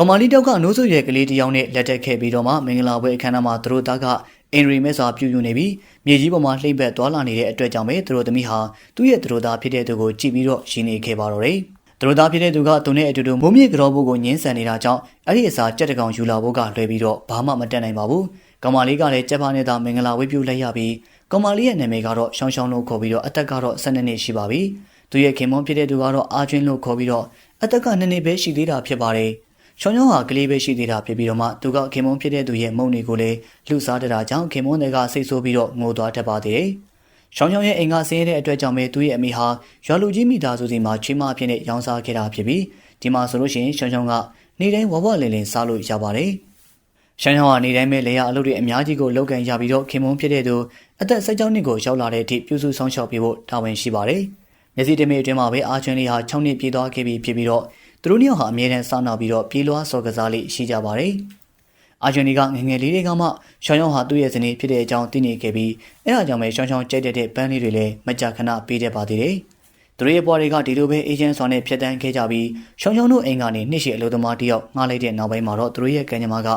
ကောင်မလေးတောက်ကနိုးစုရဲ့ကလေးတစ်ယောက်နဲ့လက်ထပ်ခဲ့ပြီးတော့မှမင်္ဂလာပွဲအခမ်းအနားမှာသူတို့သားကအင်ရီမဲစွာပြုယူနေပြီးမြေကြီးပေါ်မှာလှိမ့်ဘက်သွားလာနေတဲ့အတွက်ကြောင့်ပဲသူတို့သမီးဟာသူ့ရဲ့သူတို့သားဖြစ်တဲ့သူကိုကြည့်ပြီးတော့ရင်းနေခဲ့ပါတော့တယ်။သူတို့သားဖြစ်တဲ့သူကသူနဲ့အတူတူမိုးမြေကြောဖို့ကိုညှင်းဆန်နေတာကြောင့်အဲ့ဒီအစားကြက်တကောင်ယူလာဖို့ကလွယ်ပြီးတော့ဘာမှမတက်နိုင်ပါဘူး။ကောင်မလေးကလည်းကြက်ဖားနေတာမင်္ဂလာဝေးပြုလိုက်ရပြီးကောင်မလေးရဲ့နာမည်ကတော့ရှောင်းရှောင်းလို့ခေါ်ပြီးတော့အသက်ကတော့12နှစ်ရှိပါပြီ။သူရဲ့ခင်မွန်းဖြစ်တဲ့သူကတော့အာကျွင်းလို့ခေါ်ပြီးတော့အသက်က2နှစ်ပဲရှိသေးတာဖြစ်ပါတယ်။ ရှောင်းရှောင်းဟာကလေးပဲရှိသေးတာဖြစ်ပြီးတော့မှသူကခင်မုန်းဖြစ်တဲ့သူရဲ့မုံတွေကိုလည်းလှူစားတတာကြောင့်ခင်မုန်းတွေကစိတ်ဆိုးပြီးတော့ငိုသွားတတ်ပါသေးတယ်။ရှောင်းရှောင်းရဲ့အိမ်ကဆင်းရဲတဲ့အတွက်ကြောင့်ပဲသူရဲ့အမိဟာရွာလူကြီးမိသားစုစီမှာချွေးမဖြစ်နဲ့ရောင်းစားခဲ့တာဖြစ်ပြီးဒီမှာဆိုလို့ရှိရင်ရှောင်းရှောင်းကနေတိုင်းဝဝလင်လင်စားလို့ရပါတယ်။ရှမ်းရှောင်းကနေတိုင်းပဲလေယာအလုပ်တွေအများကြီးကိုလုပ်ကန်ရပြီးတော့ခင်မုန်းဖြစ်တဲ့သူအသက်၁၆နှစ်ကိုရောက်လာတဲ့အထိပြုစုဆောင်ရှောက်ပေးဖို့တာဝန်ရှိပါတယ်။မျက်စိတမေအတွင်းမှာပဲအာချွန်းလေးဟာ6နှစ်ပြည့်သွားခဲ့ပြီဖြစ်ပြီးတော့ သူတို့နှစ်ယောက်ဟာအမြဲတမ်းစောင့်နောက်ပြီးတော့ပြေးလွှားစော်ကစားလေးရှိကြပါတယ်။အာဂျွန်နီကငငယ်လေးတွေကမှရှောင်းရှောင်းဟာသူ့ရဲ့ဇနီးဖြစ်တဲ့အကြောင်းသိနေခဲ့ပြီးအဲဒါကြောင့်ပဲရှောင်းရှောင်းကြိုက်တဲ့ပန်းလေးတွေလည်းမကြာခဏပေးတတ်ပါသေးတယ်။သူတို့ရဲ့ဘွားတွေကဒီလိုပဲအေဂျင့်ဆွာနဲ့ဖြတ်တန်းခဲ့ကြပြီးရှောင်းရှောင်းတို့အိမ်ကနေနှစ်ရှည်အလုပ်သမားတယောက်ငှားလိုက်တဲ့နောက်ပိုင်းမှာတော့သူတို့ရဲ့ကံကြမ္မာက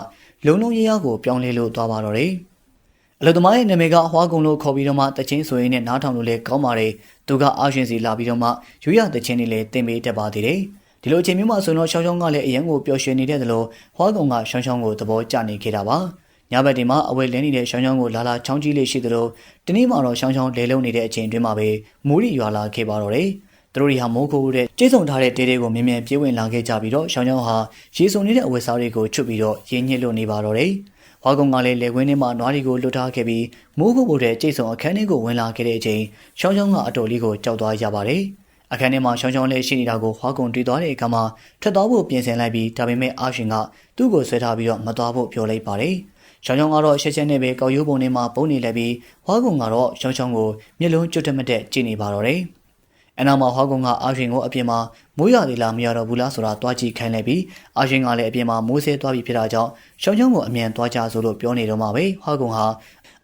လုံလုံရရကိုပြောင်းလဲလို့သွားပါတော့တယ်။အလုသမားရဲ့နာမည်ကအဟွားကုံလို့ခေါ်ပြီးတော့မှတချင်းဆိုရင်နဲ့နားထောင်လို့လည်းကောင်းပါတယ်။သူကအာရှင်စီလာပြီးတော့မှရွရတချင်းတွေလည်းတင်ပေးတတ်ပါသေးတယ်။ ဒီလိုအချိန်မျိုးမှာဆိုတော့ရှောင်းရှောင်းကလည်းအရန်ကိုပျော်ရွှင်နေတဲ့သလိုဟွားကုံကရှောင်းရှောင်းကိုသဘောကျနေခဲ့တာပါညဘက်ဒီမှာအဝဲလဲနေတဲ့ရှောင်းရှောင်းကိုလာလာချောင်းကြီးလေးရှိသလိုဒီနေ့မှာတော့ရှောင်းရှောင်းလဲလုံးနေတဲ့အချိန်တွင်းမှာပဲမိုးရီရွာလာခဲ့ပါတော့တယ်သူတို့တွေဟာမိုးခိုးတဲ့ကျေးဆုံထားတဲ့တေးတွေကိုမြင်မြန်ပြေးဝင်လာခဲ့ကြပြီးတော့ရှောင်းရှောင်းဟာရေစုံနေတဲ့အဝတ်စားတွေကိုချွတ်ပြီးတော့ရင်းညစ်လို့နေပါတော့တယ်။ဟွာကုံကလည်းလေကွင်းထဲမှာနွားတွေကိုလွတ်ထားခဲ့ပြီးမိုးခိုးဖို့တဲ့ကျေးဆုံအခန်းထဲကိုဝင်လာခဲ့တဲ့အချိန်ရှောင်းရှောင်းကအတော်လေးကိုကြောက်သွားရပါတယ်။ အခန်းထဲမှာရှောင်းရှောင်းလေးရှိနေတာကိုဟွားကုံတွေ့သွားတဲ့အခါမှာထွက်သွားဖို့ပြင်ဆင်လိုက်ပြီးဒါပေမဲ့အာရှင်ကသူ့ကိုဆွဲထားပြီးတော့မသွားဖို့ပြောလိုက်ပါတယ်။ရှောင်းရှောင်းကတော့ရှက်ရှက်နဲ့ပဲကောက်ရိုးပုံထဲမှာပုံနေလိုက်ပြီးဟွားကုံကတော့ရှောင်းရှောင်းကိုမျက်လုံးကျွတ်တက်မတက်ကြည့်နေပါတော့တယ်။အနောက်မှာဟွားကုံကအာရှင်ကိုအပြင်မှာမိုးရသေးလားမရတော့ဘူးလားဆိုတာတွားကြည့်ခိုင်းလိုက်ပြီးအာရှင်ကလည်းအပြင်မှာမိုးဆဲသွားပြီးဖြစ်တာကြောင့်ရှောင်းရှောင်းကိုအမြန်တွားကြဆိုလို့ပြောနေတော့မှပဲဟွားကုံဟာ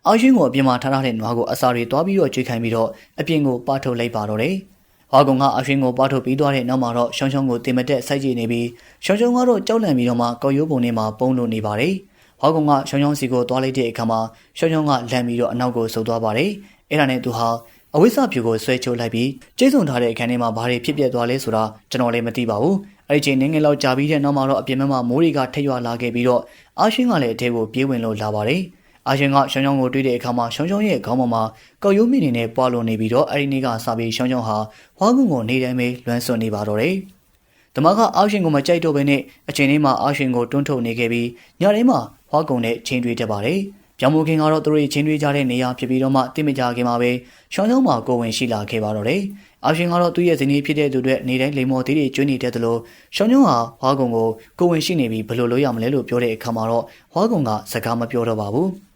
အာရှင်ကိုအပြင်မှာထားထားတဲ့နွားကိုအစာတွေတွားပြီးတော့ကြွေးခိုင်းပြီးတော့အပြင်ကိုပါထုတ်လိုက်ပါတော့တယ်။ ဟွာကုံကအရှင်ကိုပွားထုတ်ပြီးသွားတဲ့နောက်မှာတော့ရှောင်းရှောင်းကိုတင်မတက်စိုက်ကြည့်နေပြီးရှောင်းရှောင်းကတော့ကြောက်လန့်ပြီးတော့မှကောက်ရိုးပုံထဲမှာပုံလို့နေပါတယ်။ဟွာကုံကရှောင်းရှောင်းစီကိုသွားလိုက်တဲ့အခါမှာရှောင်းရှောင်းကလန့်ပြီးတော့အနောက်ကိုဆုတ်သွားပါတယ်။အဲ့ဒါနဲ့သူဟာအဝိဇ္ဇဖြူကိုဆွဲချိုးလိုက်ပြီးကျိတ်ဆုံထားတဲ့အခန်းထဲမှာဘာတွေဖြစ်ပျက်သွားလဲဆိုတာကျွန်တော်လည်းမသိပါဘူး။အဲ့ဒီချိန်နင်းငယ်လောက်ကြာပြီးတဲ့နောက်မှာတော့အပြင်ဘက်မှာမိုးတွေကထက်ရွာလာခဲ့ပြီးတော့အာရှင်းကလည်းအထဲကိုပြေးဝင်လို့လာပါတယ်။ အာရှင်ကရှောင်းရှောင်းကိုတွေ့တဲ့အခါမှာရှောင်းရှောင်းရဲ့ခေါင်းပေါ်မှာကောက်ရိုးမိနေနဲ့ပွာလွန်နေပြီးတော့အဲဒီနေ့ကစပြီးရှောင်းရှောင်းဟာဝါကုန်းကိုနေတိုင်းပဲလွမ်းဆွနေပါတော့တယ်။ဓမ္မကအာရှင်ကိုမကြိုက်တော့ဘဲနဲ့အချိန်လေးမှာအာရှင်ကိုတွန်းထုတ်နေခဲ့ပြီးညနေမှာဝါကုန်းနဲ့ချင်းတွေ့တတ်ပါတယ်။ပြောင်မိုခင်ကတော့သူတို့ချင်းတွေ့ကြတဲ့နေရာဖြစ်ပြီးတော့မှတိမကြခင်မှာပဲရှောင်းရှောင်းမှာကိုဝင်ရှိလာခဲ့ပါတော့တယ်။အာရှင်ကတော့သူ့ရဲ့ဇနီးဖြစ်တဲ့သူတွေနေတိုင်းလိမ်မော်သေးတွေကျွေးနေတတ်တယ်လို့ရှောင်းရှောင်းဟာဝါကုန်းကိုကိုဝင်ရှိနေပြီးဘယ်လိုလုပ်ရမလဲလို့ပြောတဲ့အခါမှာတော့ဝါကုန်းကစကားမပြောတော့ပါဘူး။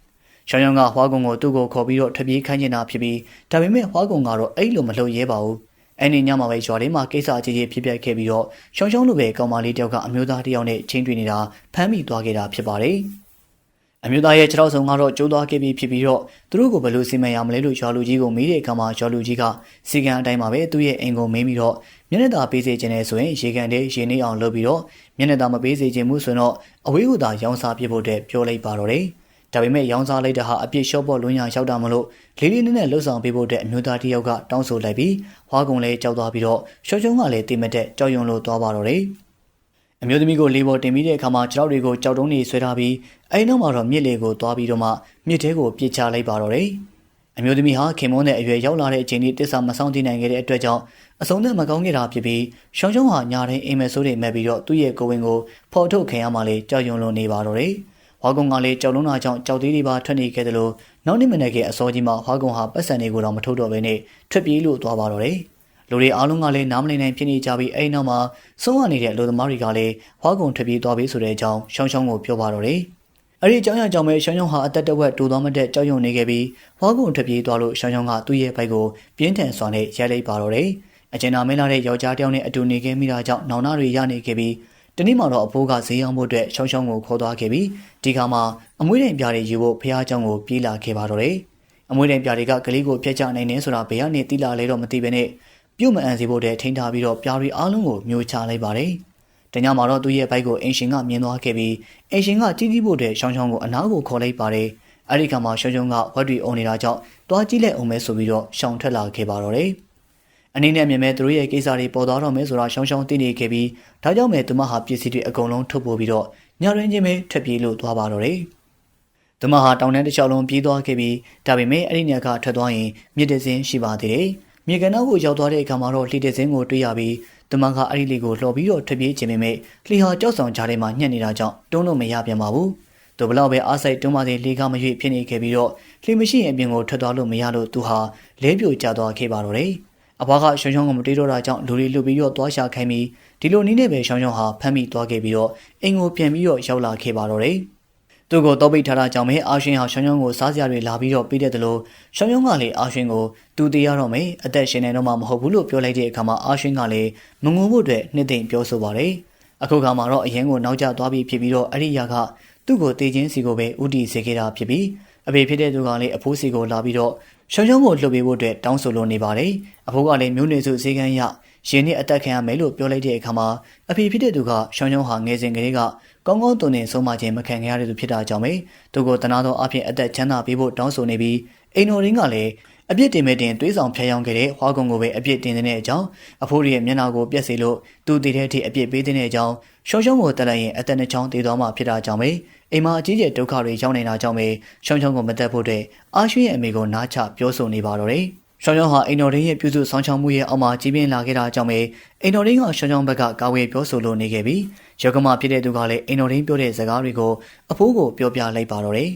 ရှောင်းရှောင်းကဟွားကုံကိုသူ့ကိုခေါ်ပြီးတော့ထပြေးခိုင်းနေတာဖြစ်ပြီးဒါပေမဲ့ဟွားကုံကတော့အဲ့လိုမလုပ်ရဲပါဘူးအဲ့ဒီညမှာပဲရွာထဲမှာကိစ္စအကြီးကြီးဖြစ်ပျက်ခဲ့ပြီးတော့ရှောင်းရှောင်းလိုပဲကောင်မလေးတယောက်ကအမျိုးသားတယောက်နဲ့ချင်းတွေ့နေတာဖမ်းမိသွားခဲ့တာဖြစ်ပါတယ်အမျိုးသားရဲ့ခြေထောက်ဆောင်ကတော့ကျိုးသွားခဲ့ပြီးဖြစ်ပြီးတော့သူတို့ကိုဘယ်လိုစီမံရမလဲလို့ရွာလူကြီးကိုမေးတဲ့အခါမှာရွာလူကြီးကစီကံအတိုင်းမှာပဲသူ့ရဲ့အိမ်ကိုမေးပြီးတော့မျက်နှာသာပေးစေခြင်းနဲ့ဆိုရင်ရေကန်တဲ့ရေနေအောင်လုပ်ပြီးတော့မျက်နှာသာမပေးစေခြင်းမှုဆိုတော့အဝေးကသာရောင်းစားပြဖို့တဲ့ပြောလိုက်ပါတော့တယ်။ ဒါပေမဲ့ရောင်းစားလိုက်တဲ့ဟာအပြစ်လျှော့ပေါ့လွန်းရရောက်တာမလို့လေးလေးနက်နက်လှုပ်ဆောင်ပေးဖို့တဲ့အမျိုးသားတစ်ယောက်ကတောင်းဆိုလိုက်ပြီးဝါကုံလည်းကြောက်သွားပြီးတော့ရှော့ချုံကလည်းတိမတက်ကြောက်ရွံ့လို့သွားပါတော့တယ်အမျိုးသမီးကိုလေးပေါ်တင်ပြီးတဲ့အခါမှာကြောက်တွေကိုကြောက်တုံးနေဆွဲထားပြီးအဲဒီနောက်မှာတော့မြစ်လေကိုသွားပြီးတော့မှမြစ်ထဲကိုပြစ်ချလိုက်ပါတော့တယ်အမျိုးသမီးဟာခင်မွန်းတဲ့အရွယ်ရောက်လာတဲ့အချိန်လေးတစ္ဆာမဆောင်တည်နိုင်ခဲ့တဲ့အတွက်ကြောင့်အဆုံးသက်မကောင်းခဲ့တာဖြစ်ပြီးရှောင်းရှောင်းဟာညာတိုင်းအိမ်မက်ဆိုးတွေမဲ့ပြီးတော့သူ့ရဲ့ကိုဝင်ကိုဖော်ထုတ်ခင်ရမှလေကြောက်ရွံ့လို့နေပါတော့တယ်။ ဝါကုံကလည်းကြောက်လုံးတာကြောင့်ကြောက်သေးတွေပါထွက်နေခဲ့တယ်လို့နောက်နေ့မနေ့ကအစောကြီးမှာဝါကုံဟာပတ်စံတွေကိုတော့မထုတ်တော့ဘဲနဲ့ထွက်ပြေးလို့သွားပါတော့တယ်လူတွေအားလုံးကလည်းနားမလည်နိုင်ဖြစ်နေကြပြီးအဲ့နောက်မှာဆုံးရနေတဲ့အလူသမားတွေကလည်းဝါကုံထွက်ပြေးသွားပြီဆိုတဲ့အကြောင်းရှောင်းရှောင်းကိုပြောပါတော့တယ်အဲ့ဒီအကြောင်းအရာကြောင့်ပဲရှောင်းရှောင်းဟာအသက်တဝက်တူသွားမတဲ့ကြောက်ရွံ့နေခဲ့ပြီးဝါကုံထွက်ပြေးသွားလို့ရှောင်းရှောင်းကသူ့ရဲ့ဘိုက်ကိုပြင်းထန်စွာနဲ့ရိုက်လိုက်ပါတော့တယ်အကျဉ်းသားမင်းလာတဲ့ယောက်ျားတစ်ယောက်နဲ့အတူနေခဲ့မိတာကြောင့်နောင်နာတွေရနေခဲ့ပြီး ဒီနေ့မှာတော့အဖိုးကဈေးအောင်ဖို့အတွက်ရှောင်းရှောင်းကိုခေါ်သွားခဲ့ပြီးဒီကမှာအမွှေးတိုင်ပြားတွေယူဖို့ဖះเจ้าကိုပြေးလာခဲ့ပါတော့တယ်။အမွှေးတိုင်ပြားတွေကကလေးကိုဖျက်ချနိုင်နေဆိုတာဘယ်ကနေတိလာလဲတော့မသိဘဲနဲ့ပြုတ်မအန်စီဖို့တဲ့ထိန်းထားပြီးတော့ပြားတွေအားလုံးကိုမျိုးချလိုက်ပါတယ်။ဒ တညမှာတော့သူ့ရဲ့ဘိုက်ကိုအင်ရှင်ကမြင်သွားခဲ့ပြီးအင်ရှင်ကကြီးကြီးဖို့တဲ့ရှောင်းရှောင်းကိုအနားကိုခေါ်လိုက်ပါတယ်အဲ့ဒီခါမှာရှောင်းရှောင်းကဝက်တွေအုံနေတာကြောင့်တွားကြည့်လိုက်အောင်မဲဆိုပြီးတော့ရှောင်ထွက်လာခဲ့ပါတော့တယ် အနေနဲ့မြင်မဲ့သူတို့ရဲ့ကိစ္စတွေပေါ်သွားတော့မယ်ဆိုတာရှောင်းရှောင်းသိနေခဲ့ပြီးဒါကြောင့်မဲ့သူမဟာပစ္စည်းတွေအကုန်လုံးထုတ်ပို့ပြီးတော့ညရင်းချင်းပဲထွက်ပြေးလို့သွားပါတော့တယ်သူမဟာတောင်တန်းတစ်လျှောက်လုံးပြေးသွားခဲ့ပြီးဒါပေမဲ့အဲ့ဒီညကထွက်သွားရင်မြစ်တစင်းရှိပါသေးတယ်မြေကနောက်ကိုရောက်သွားတဲ့အခါမှာတော့လှေတစင်းကိုတွေ့ရပြီးသူမကအဲ့ဒီလေးကိုလှော်ပြီးတော့ထွက်ပြေးခြင်းပေမဲ့လှေဟာကြောက်ဆောင်ကြားထဲမှာညှက်နေတာကြောင့်တွန်းလို့မရပြန်ပါဘူးသူဘလောက်ပဲအားစိတ်တွန်းပါစေလေကမရွေ့ဖြစ်နေခဲ့ပြီးတော့လှေမရှိရင်အပြင်ကိုထွက်သွားလို့မရလို့သူဟာလဲပြိုကျသွားခဲ့ပါတော့တယ် အဘွားကရှောင်းရှောင်းကိုမတွေးတော့တာကြောင့်လူတွေလွတ်ပြီးတော့သွားရှာခိုင်းပြီးဒီလိုနည်းနဲ့ပဲရှောင်းရှောင်းဟာဖမ်းမိသွားခဲ့ပြီးတော့အိမ်ကိုပြန်ပြီးတော့ရောက်လာခဲ့ပါတော့တယ်သူ့ကိုတော့ပိတ်ထားတာကြောင့်ပဲအာရှင်ဟာရှောင်းရှောင်းကိုစားစရာတွေလာပြီးတော့ပေးတဲ့တလို့ရှောင်းရှောင်းကလည်းအာရှင်ကိုသူတေးရတော့မယ်အသက်ရှင်နေတော့မှမဟုတ်ဘူးလို့ပြောလိုက်တဲ့အခါမှာအာရှင်ကလည်းမငုံဖို့အတွက်နှစ်သိမ့်ပြောဆိုပါတယ်အခုခါမှာတော့အရင်ကိုနောက်ကျသွားပြီးဖြစ်ပြီးတော့အဲ့ဒီရာကသူ့ကိုတေးချင်းစီကိုပဲဥတီစေခဲ့တာဖြစ်ပြီးအဖေဖြစ်တဲ့သူကလည်းအဖိုးစီကိုလာပြီးတော့ ရှောင်းရှောင်းကိုလှုပ်ပေးဖို့အတွက်တောင်းဆိုလိုနေပါတယ်အဖိုးကလည်းမျိုးနွယ်စုဈေးကန်းရရင်နဲ့အသက်ခံရမယ်လို့ပြောလိုက်တဲ့အခါမှာအဖေဖြစ်တဲ့သူကရှောင်းရှောင်းဟာငယ်စဉ်ကလေးကကောင်းကောင်းတုန်နေဆုံးမခြင်းမခံရတဲ့သူဖြစ်တာကြောင့်ပဲသူကိုတနာသောအဖြစ်အသက်ချမ်းသာပေးဖို့တောင်းဆိုနေပြီးအိမ်တော်ရင်းကလည်း အပြစ်တင်မဲ့တင်တွေးဆောင်ဖျက်ယောင်းခဲ့တဲ့ဟွာကုံကိုပဲအပြစ်တင်တဲ့အကြောင်းအဖိုးရဲ့မျက်နှာကိုပြက်စီလို့သူတည်တဲ့အထိအပြစ်ပေးတဲ့အကြောင်းရှောင်းရှောင်းကိုတက်လိုက်ရင်အသက်နှချောင်းတည်သွားမှဖြစ်တာကြောင့်ပဲအိမ်မှာအကြီးကျယ်ဒုက္ခတွေရောက်နေတာကြောင့်ပဲရှောင်းရှောင်းကိုမတက်ဖို့တဲ့အာရွှေရဲ့အမေကိုနားချပြောဆိုနေပါတော့တယ်ရှောင်းရှောင်းဟာအိမ်တော်ရင်းရဲ့ပြုစုဆောင်ချောင်းမှုရဲ့အောက်မှာကြီးပြင်းလာခဲ့တာကြောင့်ပဲအိမ်တော်ရင်းကရှောင်းရှောင်းဘက်ကကာဝေးပြောဆိုလိုနေခဲ့ပြီးယောဂမဖြစ်တဲ့သူကလည်းအိမ်တော်ရင်းပြောတဲ့စကားတွေကိုအဖိုးကိုပြောပြလိုက်ပါတော့တယ်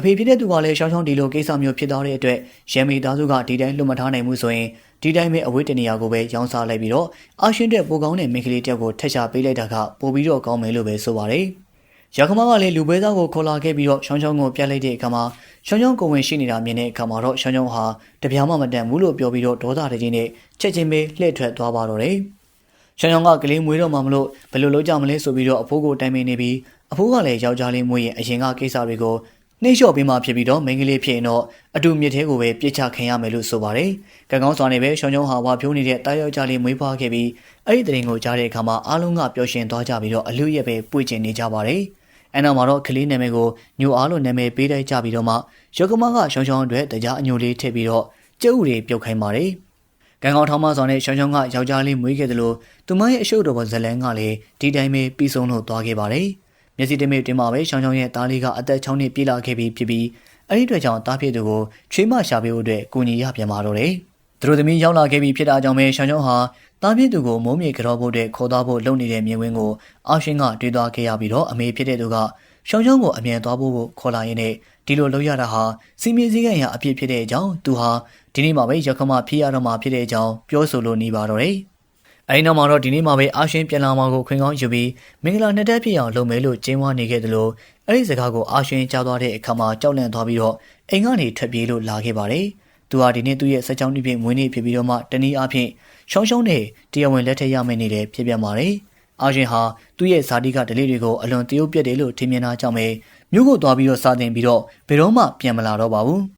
အဖေဖြစ်တဲ့သူကလည်းရှောင်းရှောင်းဒီလိုကိစ္စမျိုးဖြစ်သွားတဲ့အတွက်ရန်မီသားစုကဒီတိုင်းလွတ်မထားနိုင်မှုဆိုရင်ဒီတိုင်းပဲအဝေးတနေရာကိုပဲရောင်းစားလိုက်ပြီးတော့အာရှင်းတဲ့ပိုကောင်းတဲ့မိန်းကလေးတယောက်ကိုထက်ချပေးလိုက်တာကပိုပြီးတော့ကောင်းမယ်လို့ပဲဆိုပါတယ်။ရခမကလည်းလူပွဲသားကိုခေါ်လာခဲ့ပြီးတော့ရှောင်းရှောင်းကိုပြလိုက်တဲ့အခါမှာရှောင်းရှောင်းကိုဝင်ရှိနေတာမြင်တဲ့အခါမှာတော့ရှောင်းရှောင်းဟာတပြားမှမတန်ဘူးလို့ပြောပြီးတော့ဒေါသတကြီးနဲ့ချက်ချင်းပဲလှည့်ထွက်သွားပါတော့တယ်။ရှောင်းရှောင်းကကလေးမွေးတော့မှမလို့ဘယ်လိုလုပ်ကြမလဲဆိုပြီးတော့အဖိုးကိုတိုင်ပင်နေပြီးအဖိုးကလည်းယောက်ျားလေးမွေးရင်အရင်ကကိစ္စတွေကို နှိမ့်လျှော့ပေးမှဖြစ်ပြီးတော့မိန်းကလေးဖြစ်ရင်တော့အတူမြစ်သေးကိုပဲပြစ်ချခံရမယ်လို့ဆိုပါတယ်။ကံကောင်းစွာနဲ့ပဲရှောင်းရှောင်းဟာဝါဖြိုးနေတဲ့တာယောက်ျားလေးမွေးဖွားခဲ့ပြီးအဲ့ဒီတရင်ကိုကြားတဲ့အခါမှာအားလုံးကပျော်ရွှင်သွားကြပြီးတော့အလူရက်ပဲပွေကျင်နေကြပါတယ်။အဲနောက်မှာတော့ကလေးနာမည်ကိုညိုအားလို့နာမည်ပေးလိုက်ကြပြီးတော့မှယောကမကရှောင်းရှောင်းအတွက်တရားအညိုလေးထည့်ပြီးတော့ကျုပ်တွေပြုတ်ခိုင်းပါတယ်။ကံကောင်းထောင်းမစွာနဲ့ရှောင်းရှောင်းကယောက်ျားလေးမွေးခဲ့တယ်လို့သူမရဲ့အရှုပ်တော်ပေါ်ဇလန်းကလည်းဒီတိုင်းပဲပြီးဆုံးလို့သွားခဲ့ပါတယ်။ မျက်စိတမိတ်တင်မှာပဲရှောင်းရှောင်းရဲ့သားလေးကအသက်6နှစ်ပြည့်လာခဲ့ပြီးဖြစ်ပြီးအဲ့ဒီအတွက်ကြောင့်သားဖြစ်သူကိုချွေးမရှာပေးဖို့အတွက်ကူညီရပြန်ပါတော့တယ်။သူတို့သမီးရောက်လာခဲ့ပြီးဖြစ်တာကြောင့်ပဲရှောင်းရှောင်းဟာသားဖြစ်သူကိုမိုးမြေကြောဖို့အတွက်ခေါ်သွားဖို့လုပ်နေတဲ့မြင်ကွင်းကိုအာရှင်းကတွေးသွားခဲ့ရပြီးတော့အမေဖြစ်တဲ့သူကရှောင်းရှောင်းကိုအမြန်သွားဖို့ခေါ်လာရင်းနဲ့ဒီလိုလုပ်ရတာဟာစီမင်းစည်းကမ်းရအပြစ်ဖြစ်တဲ့အကြောင်းသူဟာဒီနေ့မှပဲရခမဖြစ်ရတော့မှဖြစ်တဲ့အကြောင်းပြောဆိုလို့နေပါတော့တယ်။ အဲဒီနောက်မှာတော့ဒီနေ့မှာပဲအာရှင်ပြန်လာမှာကိုခွင်ကောင်းယူပြီးမင်္ဂလာနှစ်တက်ပြည့်အောင်လုပ်မယ်လို့ကျင်းဝါနေခဲ့တယ်လို့အဲဒီစကားကိုအာရှင်ကြားသွားတဲ့အခါမှာကြောက်လန့်သွားပြီးတော့အိမ်ကနေထွက်ပြေးလို့လာခဲ့ပါတယ်။သူဟာဒီနေ့သူ့ရဲ့စက်ကြောင်းတစ်ပြည့်မွေးနေ့ဖြစ်ပြီးတော့မှတနည်းအားဖြင့်ရှောင်းရှောင်းနဲ့တရားဝင်လက်ထက်ရမယ့်နေ့လည်းဖြစ်ပြန်ပါတယ်။အာရှင်ဟာသူ့ရဲ့ဇာတိကဒလေးတွေကိုအလွန်တရုပ်ပြက်တယ်လို့ထင်မြင်တာကြောင့်ပဲမြို့ကိုသွားပြီးတော့စာတင်ပြီးတော့ဘယ်တော့မှပြန်မလာတော့ပါဘူး။